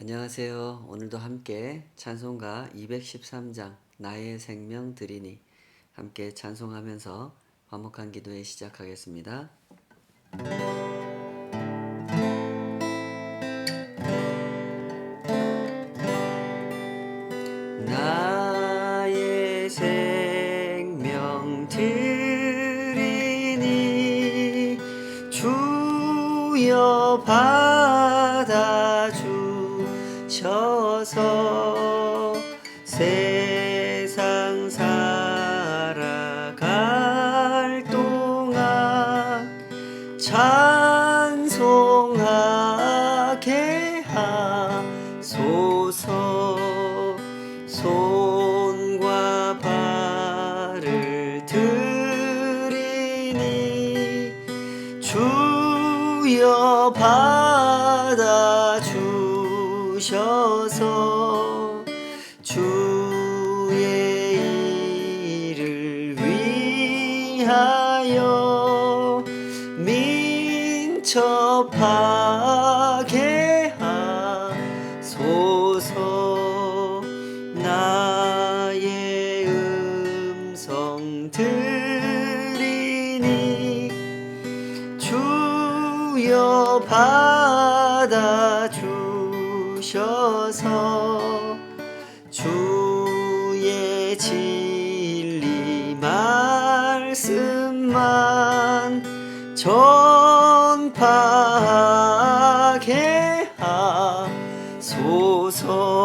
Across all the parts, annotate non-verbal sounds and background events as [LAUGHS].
안녕하세요. 오늘도 함께 찬송가 213장 나의 생명 드리니 함께 찬송하면서 화목한 기도에 시작하겠습니다. 주여 받아 주셔서 하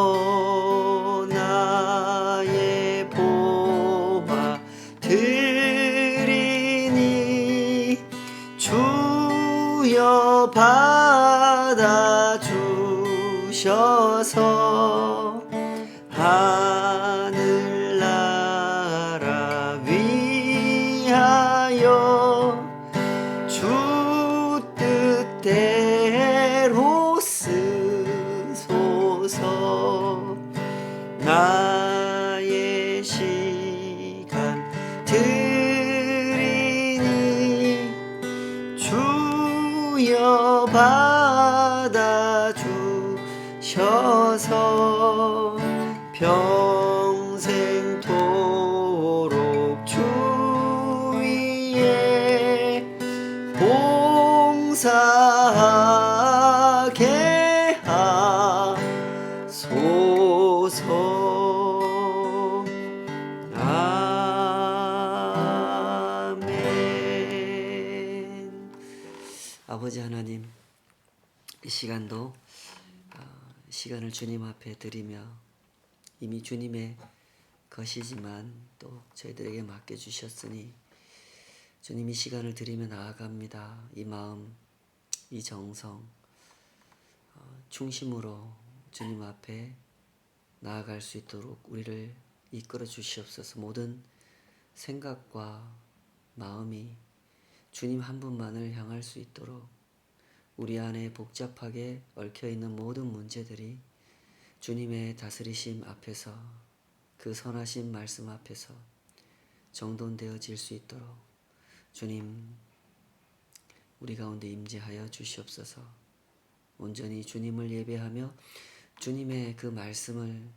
시간도 어, 시간을 주님 앞에 드리며 이미 주님의 것이지만 또 저희들에게 맡겨 주셨으니 주님 이 시간을 드리며 나아갑니다. 이 마음, 이 정성, 어, 중심으로 주님 앞에 나아갈 수 있도록 우리를 이끌어 주시옵소서 모든 생각과 마음이 주님 한 분만을 향할 수 있도록 우리 안에 복잡하게 얽혀 있는 모든 문제들이 주님의 다스리심 앞에서 그 선하신 말씀 앞에서 정돈되어질 수 있도록 주님 우리 가운데 임재하여 주시옵소서. 온전히 주님을 예배하며 주님의 그 말씀을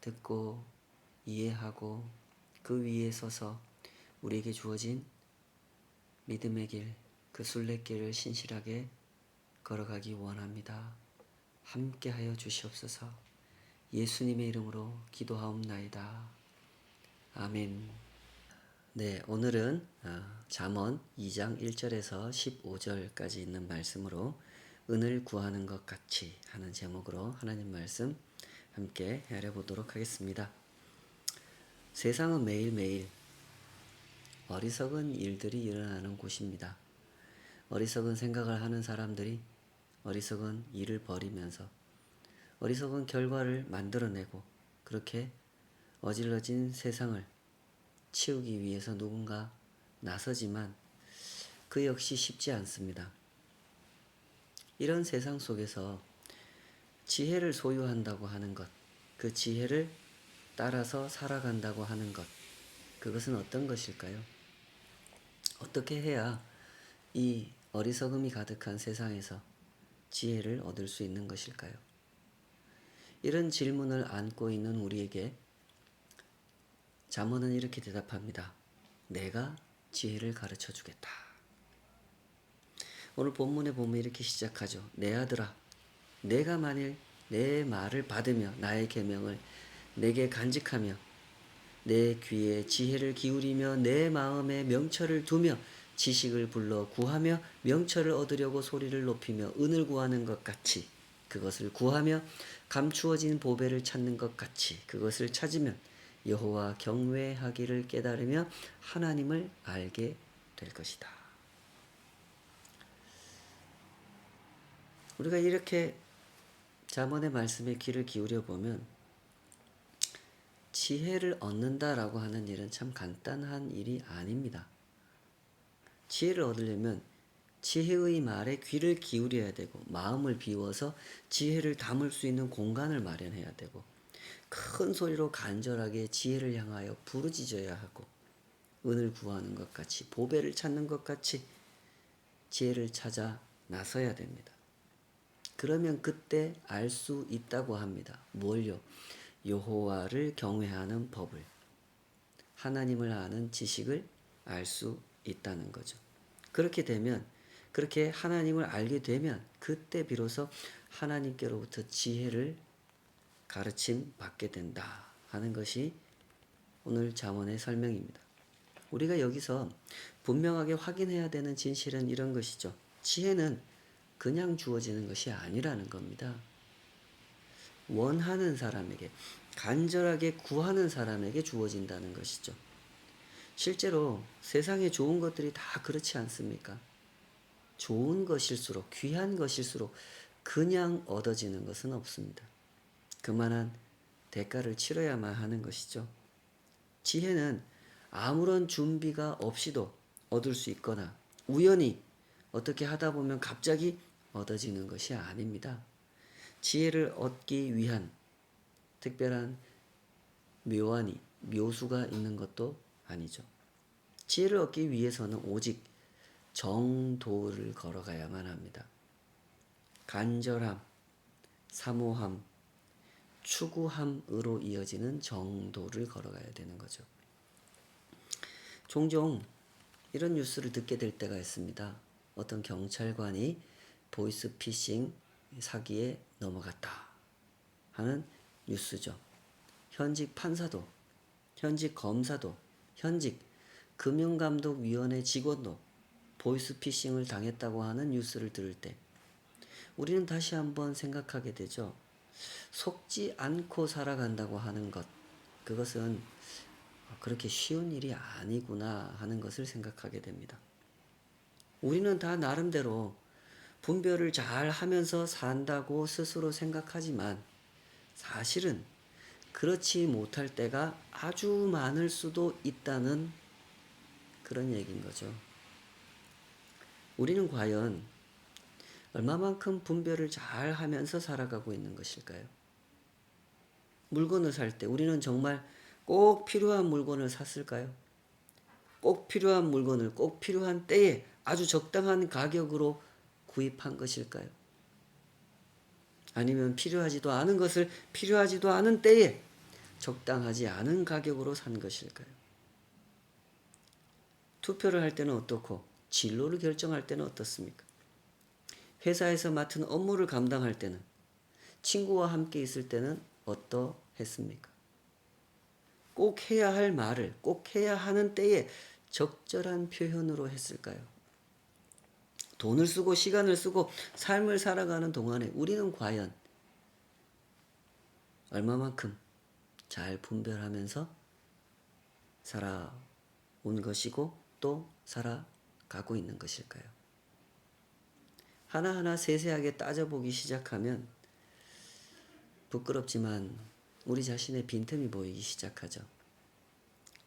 듣고 이해하고 그 위에 서서 우리에게 주어진 믿음의 길, 그 순례길을 신실하게 걸어가기 원합니다. 함께하여 주시옵소서. 예수님의 이름으로 기도하옵나이다. 아멘. 네, 오늘은 아, 잠언 2장 1절에서 15절까지 있는 말씀으로 은을 구하는 것 같이 하는 제목으로 하나님 말씀 함께 헤아려 보도록 하겠습니다. 세상은 매일매일 어리석은 일들이 일어나는 곳입니다. 어리석은 생각을 하는 사람들이 어리석은 일을 벌이면서 어리석은 결과를 만들어내고 그렇게 어질러진 세상을 치우기 위해서 누군가 나서지만 그 역시 쉽지 않습니다. 이런 세상 속에서 지혜를 소유한다고 하는 것, 그 지혜를 따라서 살아간다고 하는 것, 그것은 어떤 것일까요? 어떻게 해야 이 어리석음이 가득한 세상에서 지혜를 얻을 수 있는 것일까요? 이런 질문을 안고 있는 우리에게 잠언은 이렇게 대답합니다. 내가 지혜를 가르쳐 주겠다. 오늘 본문에 보면 이렇게 시작하죠. 내 아들아, 내가 만일 내 말을 받으며 나의 계명을 내게 간직하며 내 귀에 지혜를 기울이며 내 마음에 명철을 두며 지식을 불러 구하며 명철을 얻으려고 소리를 높이며 은을 구하는 것 같이 그것을 구하며 감추어진 보배를 찾는 것 같이 그것을 찾으면 여호와 경외하기를 깨달으며 하나님을 알게 될 것이다. 우리가 이렇게 잠언의 말씀에 귀를 기울여 보면 지혜를 얻는다라고 하는 일은 참 간단한 일이 아닙니다. 지혜를 얻으려면 지혜의 말에 귀를 기울여야 되고 마음을 비워서 지혜를 담을 수 있는 공간을 마련해야 되고 큰 소리로 간절하게 지혜를 향하여 부르짖어야 하고 은을 구하는 것 같이 보배를 찾는 것 같이 지혜를 찾아 나서야 됩니다. 그러면 그때 알 수 있다고 합니다. 뭘요? 여호와를 경외하는 법을 하나님을 아는 지식을 알 수 있다는 거죠. 그렇게 되면 그렇게 하나님을 알게 되면 그때 비로소 하나님께로부터 지혜를 가르침 받게 된다 하는 것이 오늘 잠언의 설명입니다. 우리가 여기서 분명하게 확인해야 되는 진실은 이런 것이죠. 지혜는 그냥 주어지는 것이 아니라는 겁니다. 원하는 사람에게 간절하게 구하는 사람에게 주어진다는 것이죠. 실제로 세상에 좋은 것들이 다 그렇지 않습니까? 좋은 것일수록 귀한 것일수록 그냥 얻어지는 것은 없습니다. 그만한 대가를 치러야만 하는 것이죠. 지혜는 아무런 준비가 없이도 얻을 수 있거나 우연히 어떻게 하다 보면 갑자기 얻어지는 것이 아닙니다. 지혜를 얻기 위한 특별한 묘안이 묘수가 있는 것도 아니죠. 지혜를 얻기 위해서는 오직 정도를 걸어가야만 합니다. 간절함, 사모함, 추구함으로 이어지는 정도를 걸어가야 되는 거죠. 종종 이런 뉴스를 듣게 될 때가 있습니다. 어떤 경찰관이 보이스피싱 사기에 넘어갔다 하는 뉴스죠. 현직 판사도, 현직 검사도, 현직 금융감독위원회 직원도 보이스피싱을 당했다고 하는 뉴스를 들을 때 우리는 다시 한번 생각하게 되죠. 속지 않고 살아간다고 하는 것, 그것은 그렇게 쉬운 일이 아니구나 하는 것을 생각하게 됩니다. 우리는 다 나름대로 분별을 잘 하면서 산다고 스스로 생각하지만 사실은 그렇지 못할 때가 아주 많을 수도 있다는 그런 얘기인 거죠. 우리는 과연 얼마만큼 분별을 잘 하면서 살아가고 있는 것일까요? 물건을 살 때 우리는 정말 꼭 필요한 물건을 샀을까요? 꼭 필요한 물건을 꼭 필요한 때에 아주 적당한 가격으로 구입한 것일까요? 아니면 필요하지도 않은 것을 필요하지도 않은 때에 적당하지 않은 가격으로 산 것일까요? 투표를 할 때는 어떻고 진로를 결정할 때는 어떻습니까? 회사에서 맡은 업무를 감당할 때는 친구와 함께 있을 때는 어떠했습니까? 꼭 해야 할 말을 꼭 해야 하는 때에 적절한 표현으로 했을까요? 돈을 쓰고 시간을 쓰고 삶을 살아가는 동안에 우리는 과연 얼마만큼 잘 분별하면서 살아온 것이고 또 살아가고 있는 것일까요? 하나하나 세세하게 따져보기 시작하면 부끄럽지만 우리 자신의 빈틈이 보이기 시작하죠.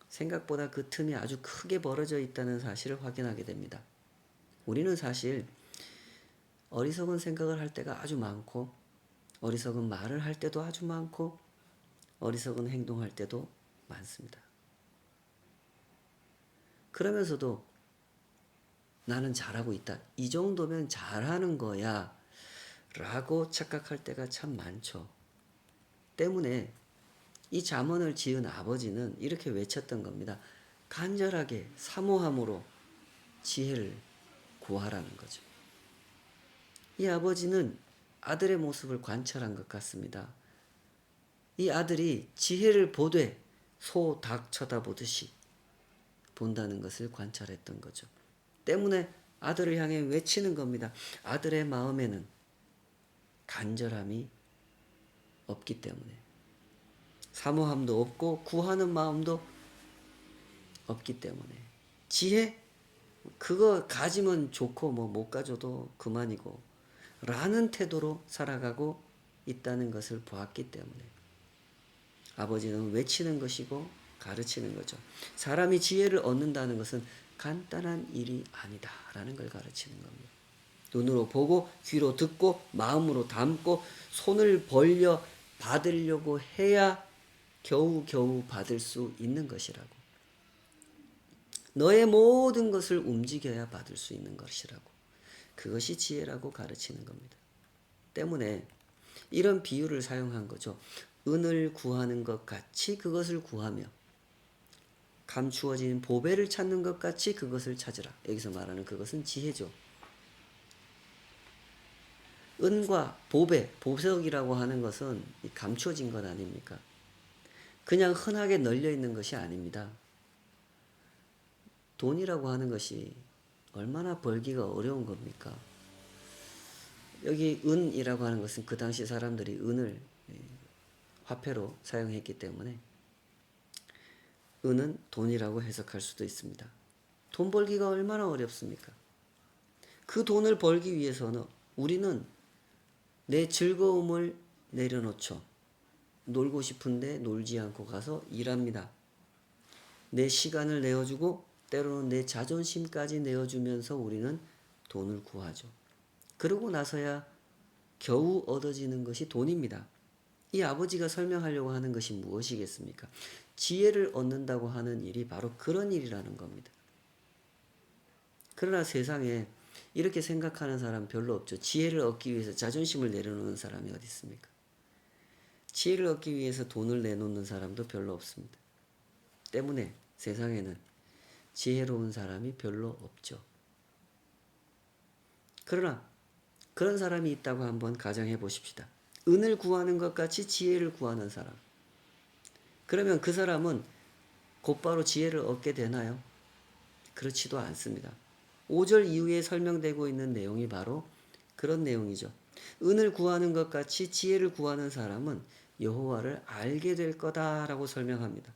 생각보다 그 틈이 아주 크게 벌어져 있다는 사실을 확인하게 됩니다. 우리는 사실 어리석은 생각을 할 때가 아주 많고 어리석은 말을 할 때도 아주 많고 어리석은 행동할 때도 많습니다. 그러면서도 나는 잘하고 있다. 이 정도면 잘하는 거야. 라고 착각할 때가 참 많죠. 때문에 이 잠언을 지은 아버지는 이렇게 외쳤던 겁니다. 간절하게 사모함으로 지혜를 구하라는 거죠. 이 아버지는 아들의 모습을 관찰한 것 같습니다. 이 아들이 지혜를 보되 소, 닭 쳐다보듯이 본다는 것을 관찰했던 거죠. 때문에 아들을 향해 외치는 겁니다. 아들의 마음에는 간절함이 없기 때문에 사모함도 없고 구하는 마음도 없기 때문에 지혜 그거 가지면 좋고 뭐 못 가져도 그만이고 라는 태도로 살아가고 있다는 것을 보았기 때문에 아버지는 외치는 것이고 가르치는 거죠. 사람이 지혜를 얻는다는 것은 간단한 일이 아니다라는 걸 가르치는 겁니다. 눈으로 보고 귀로 듣고 마음으로 담고 손을 벌려 받으려고 해야 겨우 겨우 받을 수 있는 것이라고. 너의 모든 것을 움직여야 받을 수 있는 것이라고. 그것이 지혜라고 가르치는 겁니다. 때문에 이런 비유를 사용한 거죠. 은을 구하는 것 같이 그것을 구하며 감추어진 보배를 찾는 것 같이 그것을 찾으라. 여기서 말하는 그것은 지혜죠. 은과 보배, 보석이라고 하는 것은 이 감추어진 것 아닙니까? 그냥 흔하게 널려 있는 것이 아닙니다. 돈이라고 하는 것이 얼마나 벌기가 어려운 겁니까? 여기 은이라고 하는 것은 그 당시 사람들이 은을 예, 화폐로 사용했기 때문에 은은 돈이라고 해석할 수도 있습니다. 돈 벌기가 얼마나 어렵습니까? 그 돈을 벌기 위해서는 우리는 내 즐거움을 내려놓죠. 놀고 싶은데 놀지 않고 가서 일합니다. 내 시간을 내어주고 때로는 내 자존심까지 내어주면서 우리는 돈을 구하죠. 그러고 나서야 겨우 얻어지는 것이 돈입니다. 이 아버지가 설명하려고 하는 것이 무엇이겠습니까? 지혜를 얻는다고 하는 일이 바로 그런 일이라는 겁니다. 그러나 세상에 이렇게 생각하는 사람 별로 없죠. 지혜를 얻기 위해서 자존심을 내려놓는 사람이 어디 있습니까? 지혜를 얻기 위해서 돈을 내놓는 사람도 별로 없습니다. 때문에 세상에는 지혜로운 사람이 별로 없죠. 그러나 그런 사람이 있다고 한번 가정해 보십시다. 은을 구하는 것 같이 지혜를 구하는 사람. 그러면 그 사람은 곧바로 지혜를 얻게 되나요? 그렇지도 않습니다. 5절 이후에 설명되고 있는 내용이 바로 그런 내용이죠. 은을 구하는 것 같이 지혜를 구하는 사람은 여호와를 알게 될 거다라고 설명합니다.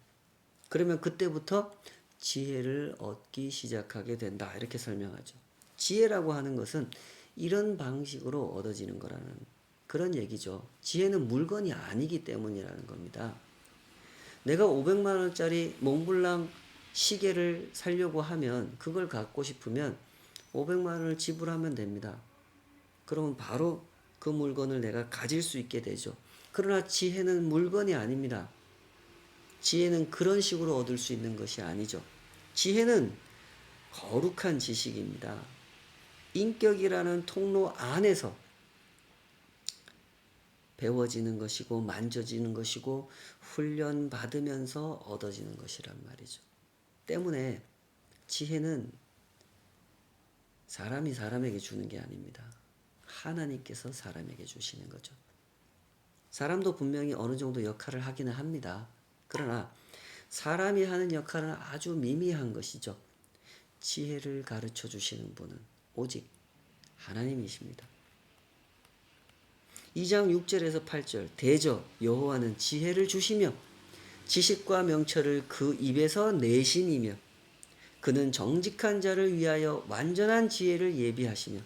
그러면 그때부터 지혜를 얻기 시작하게 된다. 이렇게 설명하죠. 지혜라고 하는 것은 이런 방식으로 얻어지는 거라는 그런 얘기죠. 지혜는 물건이 아니기 때문이라는 겁니다. 내가 500만 원짜리 몽블랑 시계를 살려고 하면 그걸 갖고 싶으면 500만 원을 지불하면 됩니다. 그러면 바로 그 물건을 내가 가질 수 있게 되죠. 그러나 지혜는 물건이 아닙니다. 지혜는 그런 식으로 얻을 수 있는 것이 아니죠. 지혜는 거룩한 지식입니다. 인격이라는 통로 안에서 배워지는 것이고 만져지는 것이고 훈련 받으면서 얻어지는 것이란 말이죠. 때문에 지혜는 사람이 사람에게 주는 게 아닙니다. 하나님께서 사람에게 주시는 거죠. 사람도 분명히 어느 정도 역할을 하기는 합니다. 그러나 사람이 하는 역할은 아주 미미한 것이죠. 지혜를 가르쳐 주시는 분은 오직 하나님이십니다. 2장 6절에서 8절 대저 여호와는 지혜를 주시며 지식과 명철을 그 입에서 내심이며 그는 정직한 자를 위하여 완전한 지혜를 예비하시며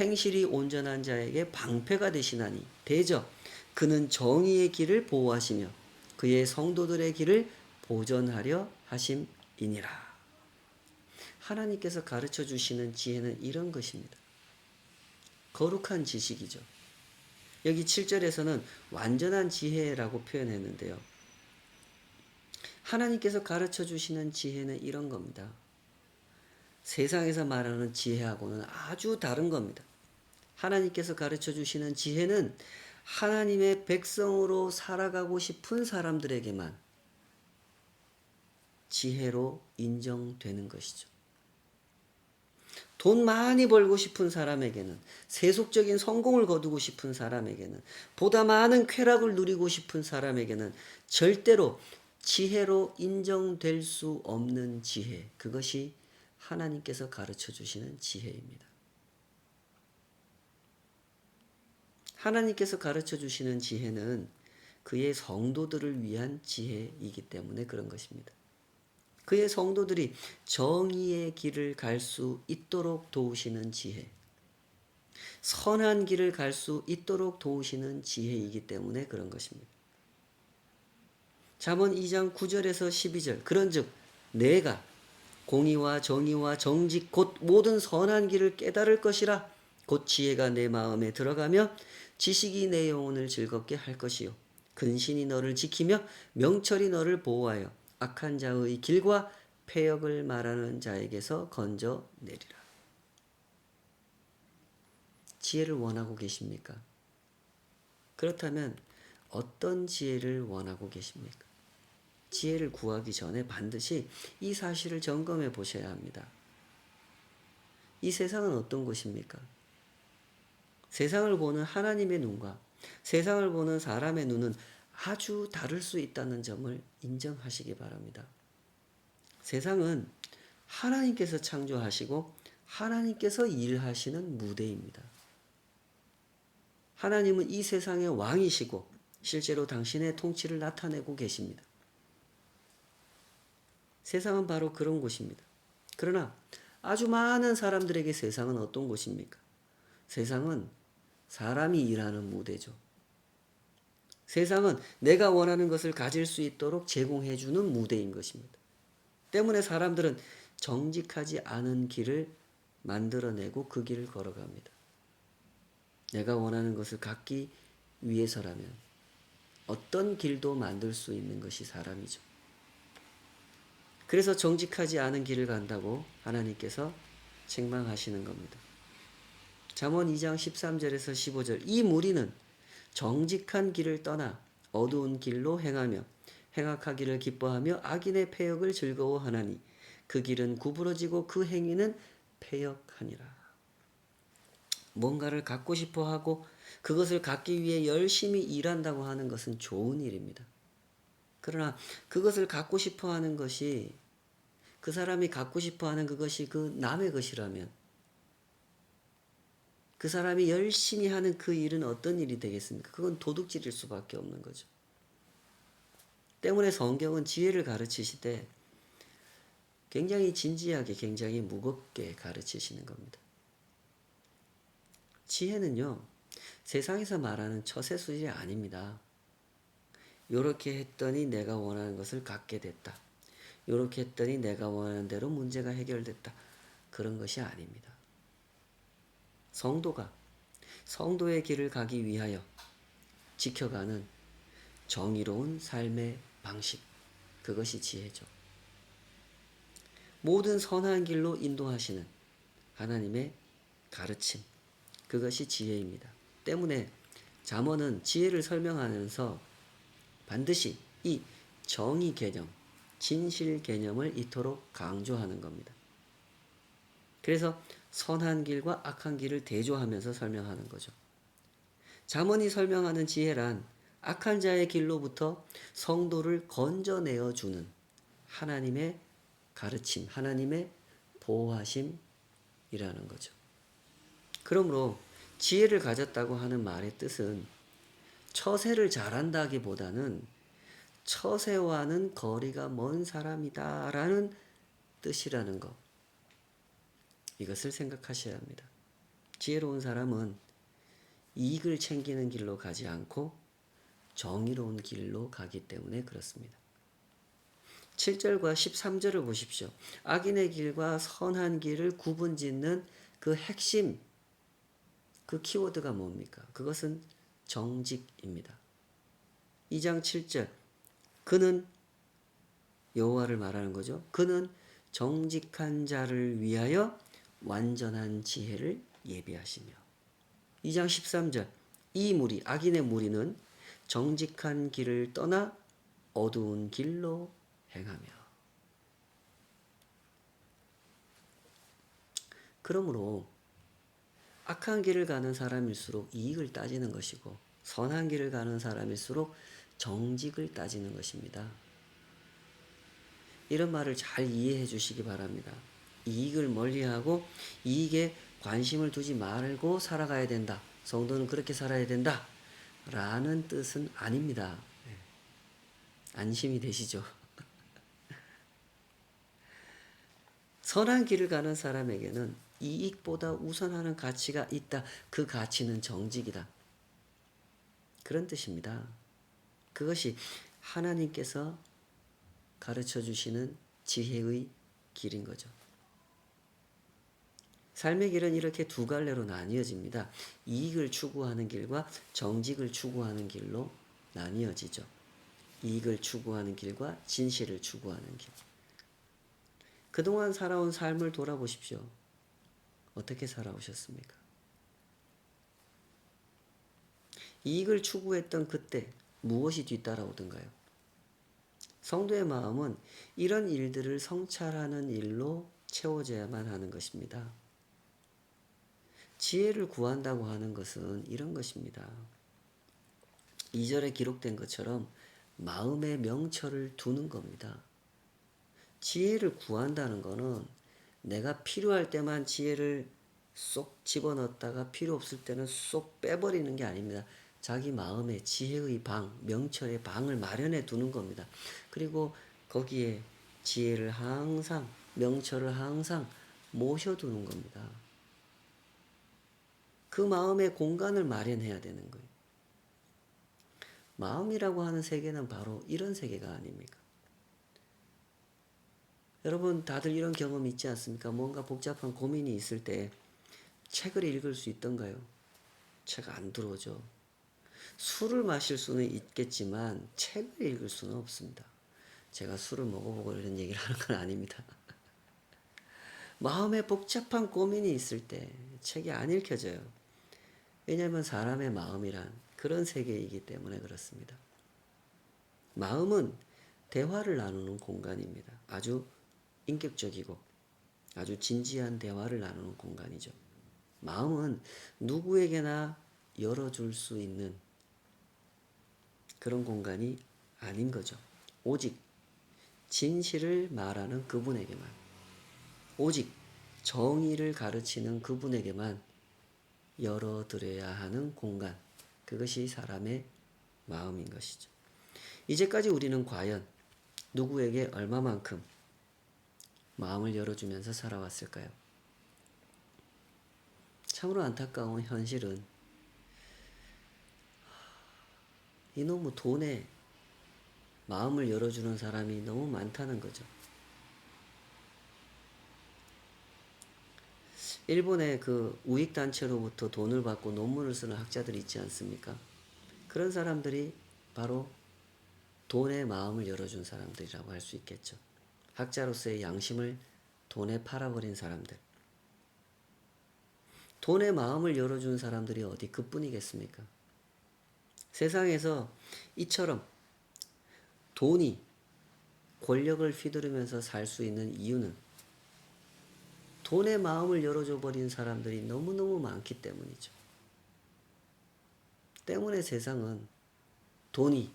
행실이 온전한 자에게 방패가 되시나니 대저 그는 정의의 길을 보호하시며 그의 성도들의 길을 보전하려 하심이니라. 하나님께서 가르쳐 주시는 지혜는 이런 것입니다. 거룩한 지식이죠. 여기 7절에서는 완전한 지혜라고 표현했는데요. 하나님께서 가르쳐 주시는 지혜는 이런 겁니다. 세상에서 말하는 지혜하고는 아주 다른 겁니다. 하나님께서 가르쳐 주시는 지혜는 하나님의 백성으로 살아가고 싶은 사람들에게만 지혜로 인정되는 것이죠. 돈 많이 벌고 싶은 사람에게는 세속적인 성공을 거두고 싶은 사람에게는 보다 많은 쾌락을 누리고 싶은 사람에게는 절대로 지혜로 인정될 수 없는 지혜 그것이 하나님께서 가르쳐 주시는 지혜입니다. 하나님께서 가르쳐 주시는 지혜는 그의 성도들을 위한 지혜이기 때문에 그런 것입니다. 그의 성도들이 정의의 길을 갈 수 있도록 도우시는 지혜. 선한 길을 갈 수 있도록 도우시는 지혜이기 때문에 그런 것입니다. 잠언 2장 9절에서 12절 그런즉 내가 공의와 정의와 정직 곧 모든 선한 길을 깨달을 것이라 곧 지혜가 내 마음에 들어가며 지식이 내 영혼을 즐겁게 할 것이요 근신이 너를 지키며 명철이 너를 보호하여 악한 자의 길과 폐역을 말하는 자에게서 건져 내리라. 지혜를 원하고 계십니까? 그렇다면 어떤 지혜를 원하고 계십니까? 지혜를 구하기 전에 반드시 이 사실을 점검해 보셔야 합니다. 이 세상은 어떤 곳입니까? 세상을 보는 하나님의 눈과 세상을 보는 사람의 눈은 아주 다를 수 있다는 점을 인정하시기 바랍니다. 세상은 하나님께서 창조하시고 하나님께서 일하시는 무대입니다. 하나님은 이 세상의 왕이시고 실제로 당신의 통치를 나타내고 계십니다. 세상은 바로 그런 곳입니다. 그러나 아주 많은 사람들에게 세상은 어떤 곳입니까? 세상은 사람이 일하는 무대죠. 세상은 내가 원하는 것을 가질 수 있도록 제공해 주는 무대인 것입니다. 때문에 사람들은 정직하지 않은 길을 만들어내고 그 길을 걸어갑니다. 내가 원하는 것을 갖기 위해서라면 어떤 길도 만들 수 있는 것이 사람이죠. 그래서 정직하지 않은 길을 간다고 하나님께서 책망하시는 겁니다. 잠언 2장 13절에서 15절 이 무리는 정직한 길을 떠나 어두운 길로 행하며 행악하기를 기뻐하며 악인의 폐역을 즐거워하나니 그 길은 구부러지고 그 행위는 폐역하니라. 뭔가를 갖고 싶어 하고 그것을 갖기 위해 열심히 일한다고 하는 것은 좋은 일입니다. 그러나 그것을 갖고 싶어 하는 것이 그 사람이 갖고 싶어 하는 그것이 그 남의 것이라면 그 사람이 열심히 하는 그 일은 어떤 일이 되겠습니까? 그건 도둑질일 수밖에 없는 거죠. 때문에 성경은 지혜를 가르치시되 굉장히 진지하게 굉장히 무겁게 가르치시는 겁니다. 지혜는요, 세상에서 말하는 처세술이 아닙니다. 요렇게 했더니 내가 원하는 것을 갖게 됐다. 요렇게 했더니 내가 원하는 대로 문제가 해결됐다. 그런 것이 아닙니다. 성도가 성도의 길을 가기 위하여 지켜가는 정의로운 삶의 방식. 그것이 지혜죠. 모든 선한 길로 인도하시는 하나님의 가르침. 그것이 지혜입니다. 때문에 잠언은 지혜를 설명하면서 반드시 이 정의 개념, 진실 개념을 이토록 강조하는 겁니다. 그래서 선한 길과 악한 길을 대조하면서 설명하는 거죠. 잠언이 설명하는 지혜란 악한 자의 길로부터 성도를 건져내어 주는 하나님의 가르침, 하나님의 보호하심이라는 거죠. 그러므로 지혜를 가졌다고 하는 말의 뜻은 처세를 잘한다기보다는 처세와는 거리가 먼 사람이다라는 뜻이라는 것. 이것을 생각하셔야 합니다. 지혜로운 사람은 이익을 챙기는 길로 가지 않고 정의로운 길로 가기 때문에 그렇습니다. 7절과 13절을 보십시오. 악인의 길과 선한 길을 구분 짓는 그 핵심, 그 키워드가 뭡니까? 그것은 정직입니다. 2장 7절. 그는 여호와를 말하는 거죠. 그는 정직한 자를 위하여 완전한 지혜를 예비하시며 2장 13절 이 무리 악인의 무리는 정직한 길을 떠나 어두운 길로 행하며 그러므로 악한 길을 가는 사람일수록 이익을 따지는 것이고 선한 길을 가는 사람일수록 정직을 따지는 것입니다. 이런 말을 잘 이해해 주시기 바랍니다. 이익을 멀리하고 이익에 관심을 두지 말고 살아가야 된다. 성도는 그렇게 살아야 된다. 라는 뜻은 아닙니다. 네. 안심이 되시죠? [LAUGHS] 선한 길을 가는 사람에게는 이익보다 우선하는 가치가 있다. 그 가치는 정직이다. 그런 뜻입니다. 그것이 하나님께서 가르쳐 주시는 지혜의 길인 거죠. 삶의 길은 이렇게 두 갈래로 나뉘어집니다. 이익을 추구하는 길과 정직을 추구하는 길로 나뉘어지죠. 이익을 추구하는 길과 진실을 추구하는 길. 그동안 살아온 삶을 돌아보십시오. 어떻게 살아오셨습니까? 이익을 추구했던 그때 무엇이 뒤따라오던가요? 성도의 마음은 이런 일들을 성찰하는 일로 채워져야만 하는 것입니다. 지혜를 구한다고 하는 것은 이런 것입니다. 2절에 기록된 것처럼 마음의 명철을 두는 겁니다. 지혜를 구한다는 것은 내가 필요할 때만 지혜를 쏙 집어넣었다가 필요 없을 때는 쏙 빼버리는 게 아닙니다. 자기 마음에 지혜의 방, 명철의 방을 마련해 두는 겁니다. 그리고 거기에 지혜를 항상, 명철을 항상 모셔두는 겁니다. 그 마음의 공간을 마련해야 되는 거예요. 마음이라고 하는 세계는 바로 이런 세계가 아닙니까? 여러분 다들 이런 경험 있지 않습니까? 뭔가 복잡한 고민이 있을 때 책을 읽을 수 있던가요? 책 안 들어오죠. 술을 마실 수는 있겠지만 책을 읽을 수는 없습니다. 제가 술을 먹어보고 이런 얘기를 하는 건 아닙니다. [LAUGHS] 마음에 복잡한 고민이 있을 때 책이 안 읽혀져요. 왜냐하면 사람의 마음이란 그런 세계이기 때문에 그렇습니다. 마음은 대화를 나누는 공간입니다. 아주 인격적이고 아주 진지한 대화를 나누는 공간이죠. 마음은 누구에게나 열어줄 수 있는 그런 공간이 아닌 거죠. 오직 진실을 말하는 그분에게만, 오직 정의를 가르치는 그분에게만 열어드려야 하는 공간. 그것이 사람의 마음인 것이죠. 이제까지 우리는 과연 누구에게 얼마만큼 마음을 열어주면서 살아왔을까요? 참으로 안타까운 현실은 이놈의 돈에 마음을 열어주는 사람이 너무 많다는 거죠. 일본의 그 우익단체로부터 돈을 받고 논문을 쓰는 학자들이 있지 않습니까? 그런 사람들이 바로 돈의 마음을 열어준 사람들이라고 할 수 있겠죠. 학자로서의 양심을 돈에 팔아버린 사람들. 돈의 마음을 열어준 사람들이 어디 그뿐이겠습니까? 세상에서 이처럼 돈이 권력을 휘두르면서 살 수 있는 이유는 돈의 마음을 열어줘 버린 사람들이 너무너무 많기 때문이죠. 때문에 세상은 돈이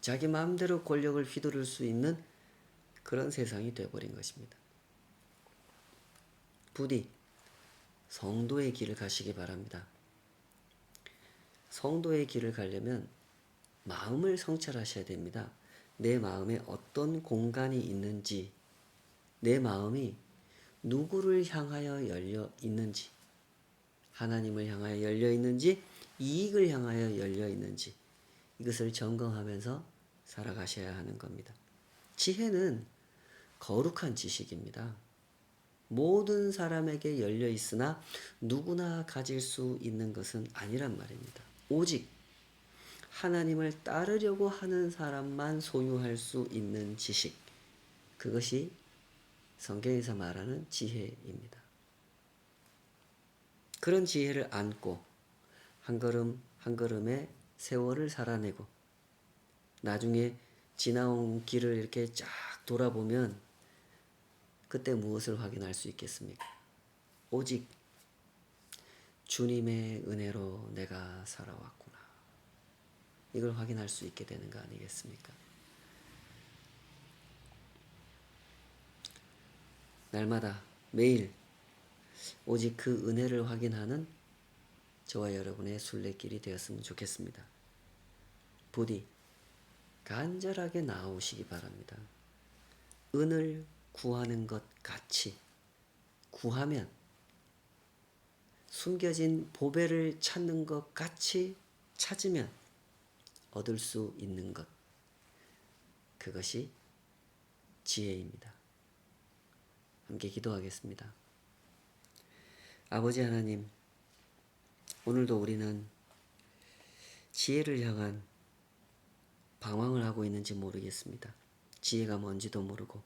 자기 마음대로 권력을 휘두를 수 있는 그런 세상이 되어버린 것입니다. 부디 성도의 길을 가시기 바랍니다. 성도의 길을 가려면 마음을 성찰하셔야 됩니다. 내 마음에 어떤 공간이 있는지, 내 마음이 누구를 향하여 열려 있는지, 하나님을 향하여 열려 있는지, 이익을 향하여 열려 있는지, 이것을 점검하면서 살아가셔야 하는 겁니다. 지혜는 거룩한 지식입니다. 모든 사람에게 열려 있으나 누구나 가질 수 있는 것은 아니란 말입니다. 오직 하나님을 따르려고 하는 사람만 소유할 수 있는 지식. 그것이 성경에서 말하는 지혜입니다. 그런 지혜를 안고 한 걸음 한 걸음에 세월을 살아내고 나중에 지나온 길을 이렇게 쫙 돌아보면 그때 무엇을 확인할 수 있겠습니까? 오직 주님의 은혜로 내가 살아왔구나. 이걸 확인할 수 있게 되는 거 아니겠습니까? 날마다 매일 오직 그 은혜를 확인하는 저와 여러분의 순례길이 되었으면 좋겠습니다. 부디 간절하게 나오시기 바랍니다. 은을 구하는 것 같이 구하면 숨겨진 보배를 찾는 것 같이 찾으면 얻을 수 있는 것. 그것이 지혜입니다. 함께 기도하겠습니다. 아버지 하나님, 오늘도 우리는 지혜를 향한 방황을 하고 있는지 모르겠습니다. 지혜가 뭔지도 모르고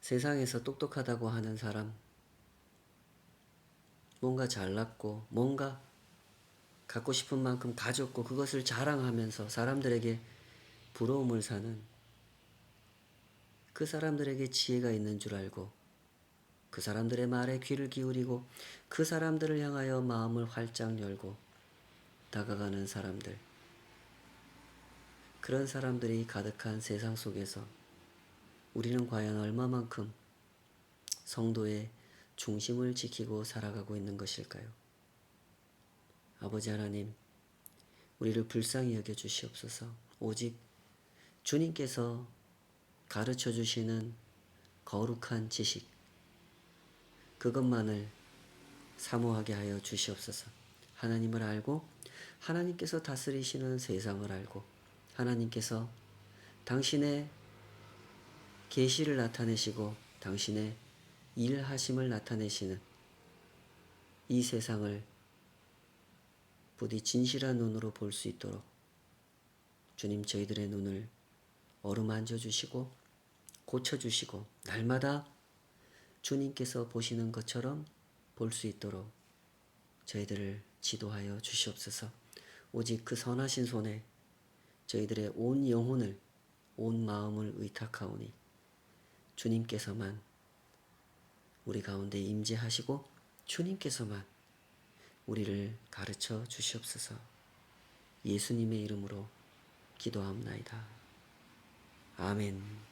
세상에서 똑똑하다고 하는 사람, 뭔가 잘났고 뭔가 갖고 싶은 만큼 가졌고 그것을 자랑하면서 사람들에게 부러움을 사는 그 사람들에게 지혜가 있는 줄 알고 그 사람들의 말에 귀를 기울이고 그 사람들을 향하여 마음을 활짝 열고 다가가는 사람들 그런 사람들이 가득한 세상 속에서 우리는 과연 얼마만큼 성도의 중심을 지키고 살아가고 있는 것일까요? 아버지 하나님, 우리를 불쌍히 여겨 주시옵소서. 오직 주님께서 가르쳐 주시는 거룩한 지식, 그것만을 사모하게 하여 주시옵소서. 하나님을 알고 하나님께서 다스리시는 세상을 알고 하나님께서 당신의 계시를 나타내시고 당신의 일하심을 나타내시는 이 세상을 부디 진실한 눈으로 볼 수 있도록 주님 저희들의 눈을 어루만져 주시고 고쳐 주시고 날마다 주님께서 보시는 것처럼 볼 수 있도록 저희들을 지도하여 주시옵소서. 오직 그 선하신 손에 저희들의 온 영혼을 온 마음을 의탁하오니 주님께서만 우리 가운데 임재하시고 주님께서만 우리를 가르쳐 주시옵소서. 예수님의 이름으로 기도합나이다. 아멘.